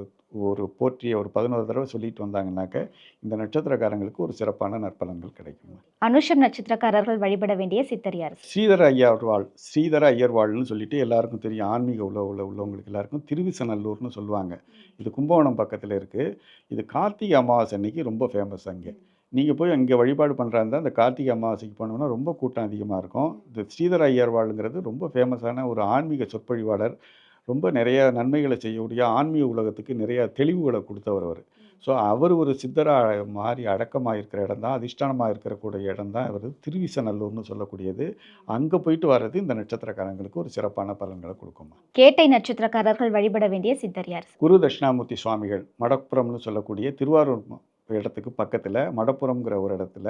ஒரு போற்றிய ஒரு பதினோரு தடவை சொல்லிட்டு வந்தாங்கன்னாக்க இந்த நட்சத்திரக்காரங்களுக்கு ஒரு சிறப்பான நற்பலன்கள் கிடைக்கும். அனுஷம் நட்சத்திரக்காரர்கள் வழிபட வேண்டிய சித்தர் யாரு ஸ்ரீதர ஐயர்வாள் ஸ்ரீதர ஐயர்வாள்னு சொல்லிட்டு எல்லாருக்கும் தெரியும். ஆன்மீக உள்ள உள்ள உள்ளவங்களுக்கு எல்லாருக்கும் திருவிசநல்லூர்னு சொல்லுவாங்க. இது கும்பகோணம் பக்கத்தில் இருக்குது இது கார்த்திகை அமாவாசை அன்னைக்கு ரொம்ப ஃபேமஸ் அங்கே. நீங்கள் போய் அங்கே வழிபாடு பண்ணுறா இருந்தால் அந்த கார்த்திகை அமாவாசைக்கு போனோம்னா ரொம்ப கூட்டம் அதிகமாக இருக்கும். இந்த ஸ்ரீதர ஐயர்வாளுங்கிறது ரொம்ப ஃபேமஸான ஒரு ஆன்மீக சொற்பொழிவாளர். ரொம்ப நிறைய நன்மைகளை செய்யக்கூடிய ஆன்மீக உலகத்துக்கு நிறைய தெளிவுகளை கொடுத்தவர் அவர். ஸோ அவர் ஒரு சித்தராக மாறி அடக்கமாக இருக்கிற இடம் தான் அதிஷ்டானமாக இருக்கக்கூடிய இடம் தான் இவர் திருவிசநல்லூர்னு சொல்லக்கூடியது. அங்கே போயிட்டு வர்றது இந்த நட்சத்திரக்காரங்களுக்கு ஒரு சிறப்பான பலன்களை கொடுக்குமா. கேட்டை நட்சத்திரக்காரர்கள் வழிபட வேண்டிய சித்தர் யார்? குரு தட்சிணாமூர்த்தி சுவாமிகள் மடப்புறம்னு சொல்லக்கூடிய திருவாரூர் இடத்துக்கு பக்கத்தில் மடப்புறம்ங்கிற ஒரு இடத்துல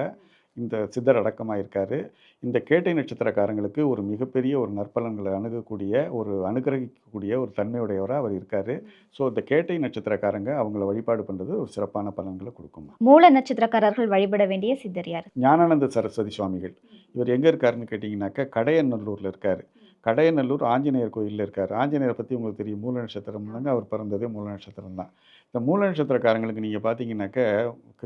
இந்த சித்தர் அடக்கமாக இருக்காரு இந்த கேட்டை நட்சத்திரக்காரங்களுக்கு ஒரு மிகப்பெரிய ஒரு நற்பலன்களை அணுகக்கூடிய ஒரு அனுகிரகிக்கக்கூடிய ஒரு தன்மையுடையவராக அவர் இருக்காரு. ஸோ இந்த கேட்டை நட்சத்திரக்காரங்க அவங்கள வழிபாடு பண்ணுறது ஒரு சிறப்பான பலன்களை கொடுக்குமா? மூல நட்சத்திரக்காரர்கள் வழிபட வேண்டிய சித்தர் யார்? ஞானானந்த சரஸ்வதி சுவாமிகள். இவர் எங்கே இருக்காருன்னு கேட்டிங்கனாக்கா கடையநல்லூரில் இருக்கார். கடையநல்லூர் ஆஞ்சநேயர் கோயிலில் இருக்கார். ஆஞ்சநேயரை பற்றி உங்களுக்கு தெரியும். மூல நட்சத்திரம் தாங்க அவர் பிறந்ததே மூல நட்சத்திரம் தான் இந்த மூல நட்சத்திரக்காரங்களுக்கு நீங்கள் பார்த்தீங்கன்னாக்கா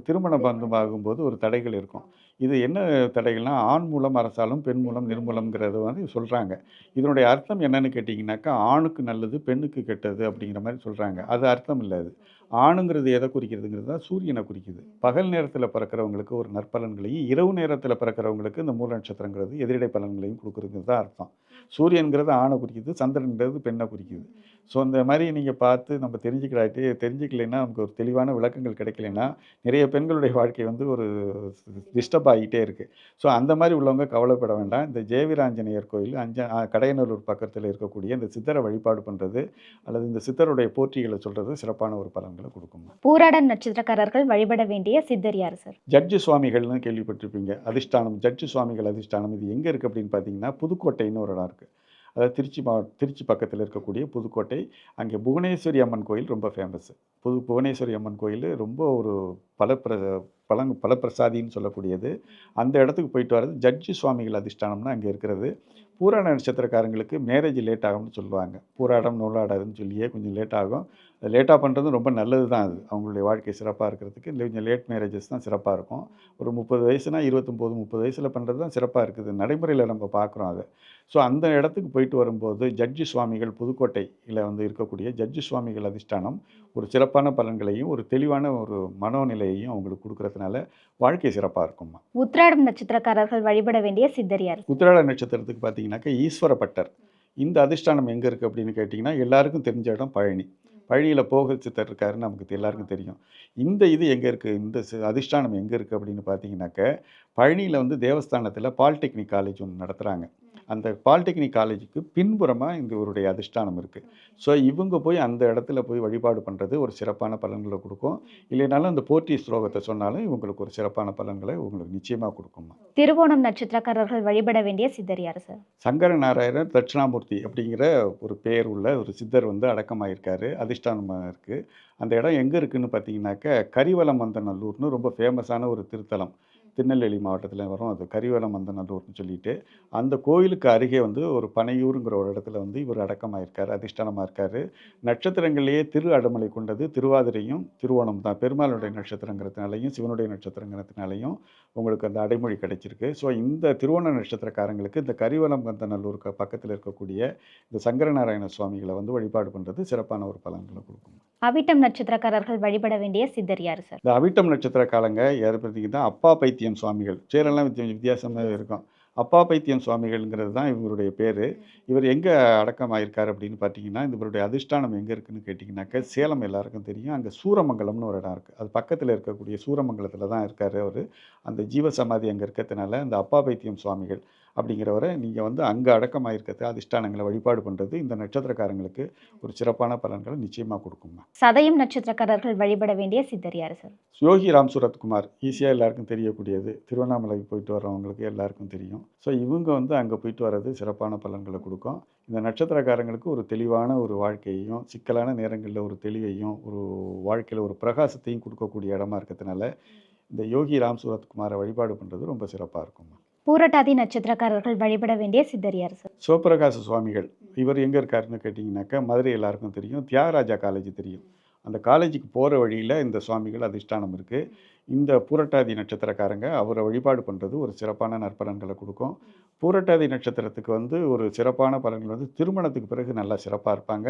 திருமண பந்தம் ஆகும்போது ஒரு தடைகள் இருக்கும். இது என்ன தடைகள்னா ஆண் மூலம் அரசாலும் பெண் மூலம் நிர்மூலம்ங்கிறது வந்து சொல்கிறாங்க இதனுடைய அர்த்தம் என்னன்னு கேட்டிங்கனாக்கா ஆணுக்கு நல்லது பெண்ணுக்கு கெட்டது அப்படிங்கிற மாதிரி சொல்கிறாங்க அது அர்த்தம் இல்லை அது. ஆணுங்கிறது எதை குறிக்கிறதுங்கிறது தான் சூரியனை குறிக்குது. பகல் நேரத்தில் பிறக்கிறவங்களுக்கு ஒரு நற்பலன்களையும் இரவு நேரத்தில் பிறக்கிறவங்களுக்கு இந்த மூல நட்சத்திரங்கிறது எதிரிடை பலன்களையும் கொடுக்குறதுங்கிறது தான் அர்த்தம். சூரியன்கிறது ஆணை குறிக்குது சந்திரன்கிறது பெண்ணை குறிக்குது. ஸோ இந்த மாதிரி நீங்கள் பார்த்து நம்ம தெரிஞ்சுக்கிடாட்டி தெரிஞ்சுக்கலைன்னா நமக்கு ஒரு தெளிவான விளக்கங்கள் கிடைக்கலைன்னா நிறைய பெண்களுடைய வாழ்க்கை வந்து ஒரு டிஸ்டர்ப் ஆகிட்டே இருக்குது ஸோ அந்த மாதிரி உள்ளவங்க கவலைப்பட வேண்டாம். இந்த ஜெயவீராஞ்சநேயர் கோயில் அஞ்ச கடையநல்லூர் பக்கத்தில் இருக்கக்கூடிய இந்த சித்தரை வழிபாடு பண்ணுறது அல்லது இந்த சித்தருடைய போற்றிகளை சொல்கிறது சிறப்பான ஒரு பலன்களை கொடுக்கும். பூராடம் நட்சத்திரக்காரர்கள் வழிபட வேண்டிய சித்தர் யார் சார்? ஜட்ஜு சுவாமிகள்னு கேள்விப்பட்டிருப்பீங்க. அதிஷ்டானம் ஜட்ஜு சுவாமிகள் அதிஷ்டானம் இது எங்கே இருக்குது அப்படின்னு பார்த்தீங்கன்னா புதுக்கோட்டைன்னு ஒரு இடம் இருக்குது அதாவது திருச்சி மா திருச்சி பக்கத்தில் இருக்கக்கூடிய புதுக்கோட்டை அங்கே புவனேஸ்வரி அம்மன் கோயில் ரொம்ப ஃபேமஸ் புது புவனேஸ்வரி அம்மன் கோயில் ரொம்ப ஒரு பல பிர பழங் பலப்பிரசாதின்னு சொல்லக்கூடியது. அந்த இடத்துக்கு போயிட்டு வர்றது ஜட்ஜு சுவாமிகள் அதிஷ்டானம்னு அங்கே இருக்கிறது. பூராட நட்சத்திரக்காரங்களுக்கு மேரேஜ் லேட் ஆகும்னு சொல்லுவாங்க. பூராடம் நூலாடாதுன்னு சொல்லியே கொஞ்சம் லேட் ஆகும். லேட்டாக பண்ணுறது ரொம்ப நல்லது தான் அது. அவங்களுடைய வாழ்க்கை சிறப்பாக இருக்கிறதுக்கு. கொஞ்சம் லேட் மேரேஜஸ் தான் சிறப்பாக இருக்கும். ஒரு முப்பது வயசுனா இருபத்தொம்போது முப்பது வயசில் பண்ணுறது தான் சிறப்பாக இருக்குது. நடைமுறையில் நம்ம பார்க்குறோம் அதை. ஸோ அந்த இடத்துக்கு போயிட்டு வரும்போது ஜட்ஜி சுவாமிகள் புதுக்கோட்டையில் வந்து இருக்கக்கூடிய ஜட்ஜி சுவாமிகள் அதிஷ்டானம் ஒரு சிறப்பான பலன்களையும் ஒரு தெளிவான ஒரு மனோநிலையையும் அவங்களுக்கு கொடுக்கறதுனால வாழ்க்கை சிறப்பாக இருக்கும்மா. உத்ராடம் நட்சத்திரக்காரர்கள் வழிபட வேண்டிய சித்தர் யார் உத்திராட நட்சத்திரத்துக்கு பார்த்தீங்கன்னாக்கா ஈஸ்வரப்பட்டர் இந்த அதிஷ்டானம் எங்கே இருக்குது அப்படின்னு கேட்டிங்கன்னா எல்லாருக்கும் தெரிஞ்ச இடம் பழனி. பழியில் போக சித்தர் இருக்காருன்னு நமக்கு எல்லாருக்கும் தெரியும். இந்த இது எங்கே இருக்குது இந்த அதிஷ்டானம் எங்கே இருக்குது அப்படின்னு பார்த்தீங்கன்னாக்க பழனியில் வந்து தேவஸ்தானத்தில் பாலிடெக்னிக் காலேஜ் ஒன்று நடத்துகிறாங்க அந்த பாலிடெக்னிக் காலேஜுக்கு பின்புறமாக இந்த இவருடைய அதிஷ்டானம் இருக்குது ஸோ இவங்க போய் அந்த இடத்துல போய் வழிபாடு பண்ணுறது ஒரு சிறப்பான பலன்களை கொடுக்கும். இல்லைனாலும் அந்த போற்றி ஸ்லோகத்தை சொன்னாலும் இவங்களுக்கு ஒரு சிறப்பான பலன்களை உங்களுக்கு நிச்சயமாக கொடுக்குமா திருவோணம் நட்சத்திரக்காரர்கள் வழிபட வேண்டிய சித்தர் யார் சார்? சங்கர நாராயணர் தட்சிணாமூர்த்தி அப்படிங்கிற ஒரு பெயர் உள்ள ஒரு சித்தர் வந்து அடக்கமாயிருக்காரு அதிஷ்டானமாக இருக்குது அந்த இடம் எங்கே இருக்குன்னு பார்த்தீங்கன்னாக்க கரிவலம் வந்தநல்லூர்னு ரொம்ப ஃபேமஸான ஒரு திருத்தலம். திருநெல்வேலி மாவட்டத்தில் வரும். அது கரிவலம் மந்தநல்லூர்னு சொல்லிட்டு அந்த கோயிலுக்கு அருகே வந்து ஒரு பனையூருங்கிற ஒரு இடத்துல வந்து இவர் அடக்கமாயிருக்கார் அதிஷ்டானமாக இருக்கார் நட்சத்திரங்களையே திரு அடமலை கொண்டது திருவாதிரையும் திருவோணம் தான். பெருமாளுடைய நட்சத்திரங்கிறதுனாலையும் சிவனுடைய நட்சத்திரங்கிறதுனாலையும் உங்களுக்கு அந்த அடைமொழி கிடைச்சிருக்கு. ஸோ இந்த திருவோண நட்சத்திரக்காரங்களுக்கு இந்த கரிவலம் கந்தநல்லூருக்கு பக்கத்தில் இருக்கக்கூடிய இந்த சங்கரநாராயண சுவாமிகளை வந்து வழிபாடு பண்ணுறது சிறப்பான ஒரு பலன்களை கொடுக்கும். அவிட்டம் நட்சத்திரக்காரர்கள் வழிபட வேண்டிய சித்தர் யார் சார்? இந்த அவிட்டம் நட்சத்திர காலங்க யார் பார்த்தீங்கன்னா அப்பா பைத்தியம் சுவாமிகள். வித்தியா- வித்தியாசமாக இருக்கும். அப்பா பைத்தியம் சுவாமிகள்ங்கிறது தான் இவருடைய பேர். இவர் எங்கே அடக்கமாயிருக்கார் அப்படின்னு பார்த்தீங்கன்னா இவருடைய அதிஷ்டானம் எங்கே இருக்குன்னு கேட்டிங்கனாக்கா சேலம் எல்லாருக்கும் தெரியும். அங்கே சூரமங்கலம்னு ஒரு இடம் இருக்குது அது பக்கத்தில் இருக்கக்கூடிய சூரமங்கலத்தில் தான் இருக்கார் அவர். அந்த ஜீவ சமாதி அங்கே இருக்கிறதுனால இந்த அப்பா பைத்தியம் சுவாமிகள். அப்படிங்கிறவரை நீங்கள் வந்து அங்கே அடக்கமாயிருக்கிறது அதிஷ்டானங்களை வழிபாடு பண்ணுறது இந்த நட்சத்திரக்காரங்களுக்கு ஒரு சிறப்பான பலன்களை நிச்சயமாக கொடுக்குமா சதயம் நட்சத்திரக்காரர்கள் வழிபட வேண்டிய சித்தர் யார் சார். யோகி ராம் சுரத்குமார் ஈஸியாக எல்லாருக்கும் தெரியக்கூடியது. திருவண்ணாமலைக்கு போயிட்டு வர்றவங்களுக்கு எல்லாருக்கும் தெரியும். ஸோ இவங்க வந்து அங்கே போயிட்டு வர்றது சிறப்பான பலன்களை கொடுக்கும். இந்த நட்சத்திரக்காரங்களுக்கு ஒரு தெளிவான ஒரு வாழ்க்கையையும் சிக்கலான நேரங்களில் ஒரு தெளிவையும் ஒரு வாழ்க்கையில் ஒரு பிரகாசத்தையும் கொடுக்கக்கூடிய இடமா இருக்கிறதுனால இந்த யோகி ராம் சுரத்குமாரை வழிபாடு பண்ணுறது ரொம்ப சிறப்பாக இருக்கும் பூரட்டாதி நட்சத்திரக்காரர்கள் வழிபட வேண்டிய சித்தரியார் சார். சிவபிரகாச சுவாமிகள் இவர் எங்கே இருக்காருன்னு கேட்டிங்கனாக்கா மதுரை எல்லாருக்கும் தெரியும் தியாகராஜா காலேஜ் தெரியும். அந்த காலேஜுக்கு போகிற வழியில் இந்த சுவாமிகள் அதிஷ்டானம் இருக்குது இந்த பூரட்டாதி நட்சத்திரக்காரங்க அவரை வழிபாடு பண்ணுறது ஒரு சிறப்பான நற்பலன்களை கொடுக்கும். பூரட்டாதி நட்சத்திரத்துக்கு வந்து ஒரு சிறப்பான பலன்கள் வந்து திருமணத்துக்கு பிறகு நல்லா சிறப்பாக இருப்பாங்க.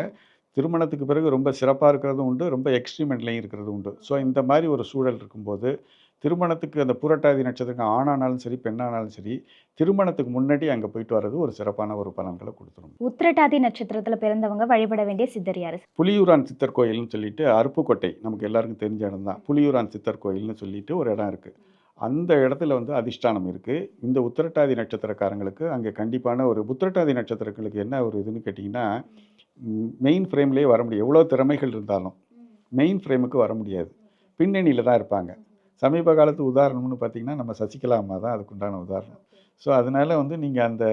திருமணத்துக்கு பிறகு ரொம்ப சிறப்பாக இருக்கிறதும் உண்டு ரொம்ப எக்ஸ்ட்ரீமெண்ட்லேயும் இருக்கிறதும் உண்டு ஸோ இந்த மாதிரி ஒரு சூழல் இருக்கும்போது திருமணத்துக்கு அந்த புரட்டாதி நட்சத்திரம் ஆணானாலும் சரி பெண்ணானாலும் சரி திருமணத்துக்கு முன்னாடி அங்கே போயிட்டு வர்றது ஒரு சிறப்பான ஒரு பலன்களை கொடுத்துரும். உத்திரட்டாதி நட்சத்திரத்துல பிறந்தவங்க வழிபட வேண்டிய சித்தர் யாரு? புலியூரான் சித்தர் கோயில்னு சொல்லிட்டு அருப்புக்கோட்டை நமக்கு எல்லாருக்கும் தெரிஞ்ச இடம் தான். புலியூரான் சித்தர் கோயில்னு சொல்லிட்டு ஒரு இடம் இருக்குது அந்த இடத்துல வந்து அதிஷ்டானம் இருக்குது இந்த உத்திரட்டாதி நட்சத்திரக்காரங்களுக்கு அங்கே கண்டிப்பான ஒரு உத்திரட்டாதி நட்சத்திரங்களுக்கு என்ன ஒரு இதுன்னு கேட்டிங்கன்னா மெயின் ஃப்ரேம்லேயே வர முடியும் எவ்வளோ திறமைகள் இருந்தாலும் மெயின் ஃப்ரேமுக்கு வர முடியாது. பின்னணியில் தான் இருப்பாங்க. சமீப காலத்து உதாரணம்னு பார்த்தீங்கன்னா நம்ம சசிகலா அம்மா தான் அதுக்குண்டான உதாரணம். ஸோ அதனால வந்து நீங்கள் அந்த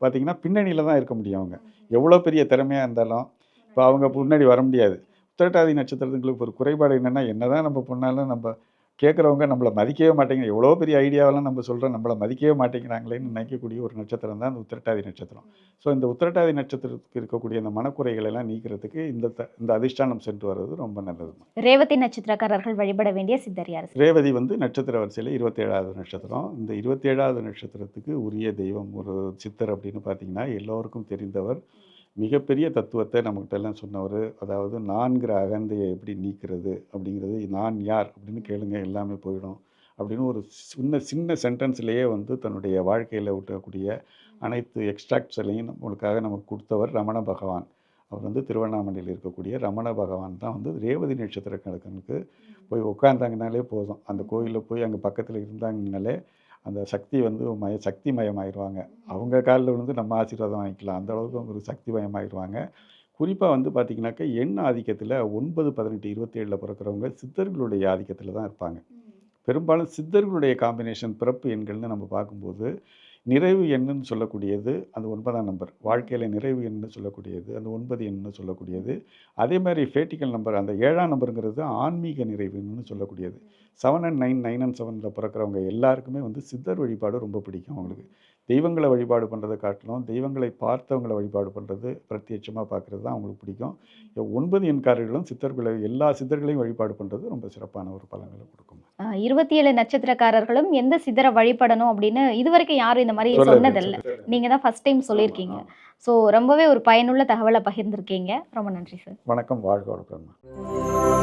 பார்த்தீங்கன்னா பின்னணியில் தான் இருக்க முடியும் அவங்க. எவ்வளோ பெரிய திறமையாக இருந்தாலும் இப்போ அவங்க முன்னாடி வர முடியாது. உத்திரட்டாதி நட்சத்திரத்துங்களுக்கு ஒரு குறைபாடு என்னென்னா என்னதான் நம்ம பண்ணாலும் நம்ம கேட்குறவங்க நம்மளை மதிக்கவே மாட்டேங்கிறாங்க எவ்வளோ பெரிய ஐடியாவெல்லாம் நம்ம சொல்கிறோம் நம்மளை மதிக்கவே மாட்டேங்கிறாங்களேன்னு நினைக்கக்கூடிய ஒரு நட்சத்திரம் தான் இந்த உத்திரட்டாதி நட்சத்திரம். ஸோ இந்த உத்திரட்டாதி நட்சத்திரத்துக்கு இருக்கக்கூடிய இந்த மனக்குறைகள் எல்லாம் நீக்கிறதுக்கு இந்த த- இந்த அதிஷ்டானம் சென்று வர்றது ரொம்ப நல்லது. ரேவதி நட்சத்திரக்காரர்கள் வழிபட வேண்டிய சித்தர் யாரு ரேவதி வந்து நட்சத்திர வரிசையில் இருபத்தேழாவது நட்சத்திரம். இந்த இருபத்தேழாவது நட்சத்திரத்துக்கு உரிய தெய்வம் ஒரு சித்தர் அப்படின்னு பார்த்தீங்கன்னா எல்லோருக்கும் தெரிந்தவர் மிகப்பெரிய தத்துவத்தை நம்மகிட்ட எல்லாம் சொன்னவர் அதாவது நான்கிற அகந்தையை எப்படி நீக்கிறது அப்படிங்கிறது நான் யார்? அப்படின்னு கேளுங்க எல்லாமே போயிடும் அப்படின்னு ஒரு சின்ன சின்ன சென்டென்ஸ்லேயே வந்து தன்னுடைய வாழ்க்கையில் விட்டக்கூடிய அனைத்து எக்ஸ்ட்ராக்ட்ஸ்லையும் நம்மளுக்காக நமக்கு கொடுத்தவர் ரமண பகவான். அவர் வந்து திருவண்ணாமலையில் இருக்கக்கூடிய ரமண பகவான் தான் வந்து ரேவதி நட்சத்திரக்கணக்கனுக்கு போய் உட்காந்தாங்கனாலே போதும். அந்த கோயிலில் போய் அங்கே பக்கத்தில் இருந்தாங்கனாலே அந்த சக்தி வந்து மய சக்தி மயமாயிருவாங்க அவங்க காலில் விழுந்து நம்ம ஆசீர்வாதம் வாங்கிக்கலாம். அந்த அளவுக்கு அவங்க ஒரு சக்தி மயமாயிருவாங்க குறிப்பாக வந்து பார்த்திங்கனாக்கா எண் ஆதிக்கத்தில் ஒன்பது பதினெட்டு இருபத்தேழில் பிறக்கிறவங்க சித்தர்களுடைய ஆதிக்கத்தில் தான் இருப்பாங்க. பெரும்பாலும் சித்தர்களுடைய காம்பினேஷன் பிறப்பு எண்கள்னு நம்ம பார்க்கும்போது நிறைவு எண்ணுன்னு சொல்லக்கூடியது அந்த ஒன்பதாம் நம்பர் வாழ்க்கையில் நிறைவு எண்ணு சொல்லக்கூடியது அந்த ஒன்பது எண்ணுன்னு சொல்லக்கூடியது. அதே மாதிரி ஃபேட்டிக்கல் நம்பர் அந்த ஏழாம் நம்பருங்கிறது ஆன்மீக நிறைவுன்னு சொல்லக்கூடியது. Seven and nine nine and செவனில் பிறக்கிறவங்க எல்லாருக்குமே வந்து சித்தர் வழிபாடு ரொம்ப பிடிக்கும் அவங்களுக்கு. தெய்வங்களை வழிபாடு பண்ணுறதை காட்டிலும் தெய்வங்களை பார்த்தவங்களை வழிபாடு பண்ணுறது பிரத்யட்சமாக பார்க்குறது தான் அவங்களுக்கு பிடிக்கும். ஒன்பது எண்காரர்களும் சித்தர்களை எல்லா சித்தர்களையும் வழிபாடு பண்ணுறது ரொம்ப சிறப்பான ஒரு பலன்களை கொடுக்கும். இருபத்தி ஏழு நட்சத்திரக்காரர்களும் எந்த சித்தரை வழிபடணும் அப்படின்னு இதுவரைக்கும் யாரும் இந்த மாதிரி. சொன்னதில்லை. நீங்க தான் ஃபர்ஸ்ட் டைம் சொல்லியிருக்கீங்க. ஸோ ரொம்பவே ஒரு பயனுள்ள தகவலை பகிர்ந்திருக்கீங்க. ரொம்ப நன்றி சார். வணக்கம் வாழ்க வளர்க்கணும்